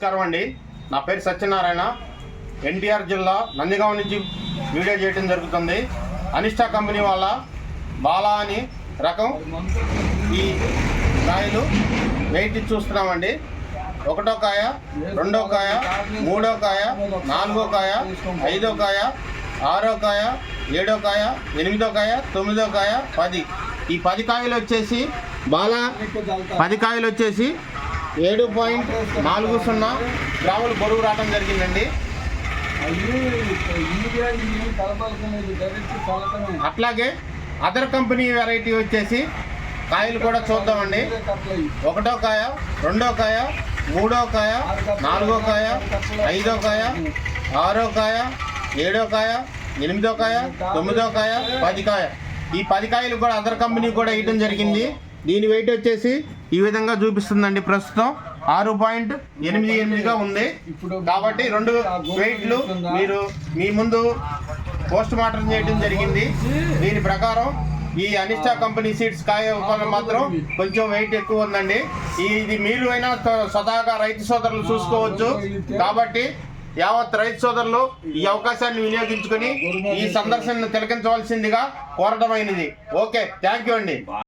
నమస్కారం అండి. నా పేరు సత్యనారాయణ. ఎన్టీఆర్ జిల్లా నందిగామ నుంచి వీడియో చేయడం జరుగుతుంది. అనిష్టా కంపెనీ వాళ్ళ బాలా అని రకం ఈ కాయలు వెయిట్ చూస్తున్నామండి. ఒకటో కాయ రెండో కాయ మూడో కాయ నాలుగో కాయ ఐదో కాయ ఆరో కాయ ఏడో కాయ ఎనిమిదో కాయ తొమ్మిదో కాయ పది. ఈ పది కాయలు వచ్చేసి బాలా పది కాయలు వచ్చేసి ఏడు పాయింట్ నాలుగు సున్నా. గ్రాములు బరువు రావడం జరిగిందండి. అట్లాగే అదర్ కంపెనీ వెరైటీ వచ్చేసి కాయలు కూడా చూద్దామండి. ఒకటో కాయ రెండో కాయ మూడో కాయ నాలుగో కాయ ఐదో కాయ ఆరో కాయ ఏడో కాయ ఎనిమిదో కాయ తొమ్మిదో కాయ పది కాయ. ఈ పది కాయలు కూడా అదర్ కంపెనీ కూడా వేయడం జరిగింది. దీని వెయిట్ వచ్చేసి ఈ విధంగా చూపిస్తుందండి ప్రస్తుతం. ఆరు పాయింట్ ఎనిమిది ఎనిమిదిగా ఉంది. కాబట్టి రెండు వెయిట్లు మీరు మీ ముందు పోస్ట్ మార్టం చేయడం జరిగింది. దీని ప్రకారం ఈ అనిష్టా కంపెనీ సీడ్స్ కాయ మాత్రం కొంచెం వెయిట్ ఎక్కువ ఉందండి. ఇది మీరు అయినా స్వ- స్వతహాగా రైతు సోదరులు చూసుకోవచ్చు. కాబట్టి యావత్ రైతు సోదరులు ఈ అవకాశాన్ని వినియోగించుకొని ఈ సందర్శనను తిలకించవలసిందిగా కోరటమైనది ఓకే థ్యాంక్ యూ అండి.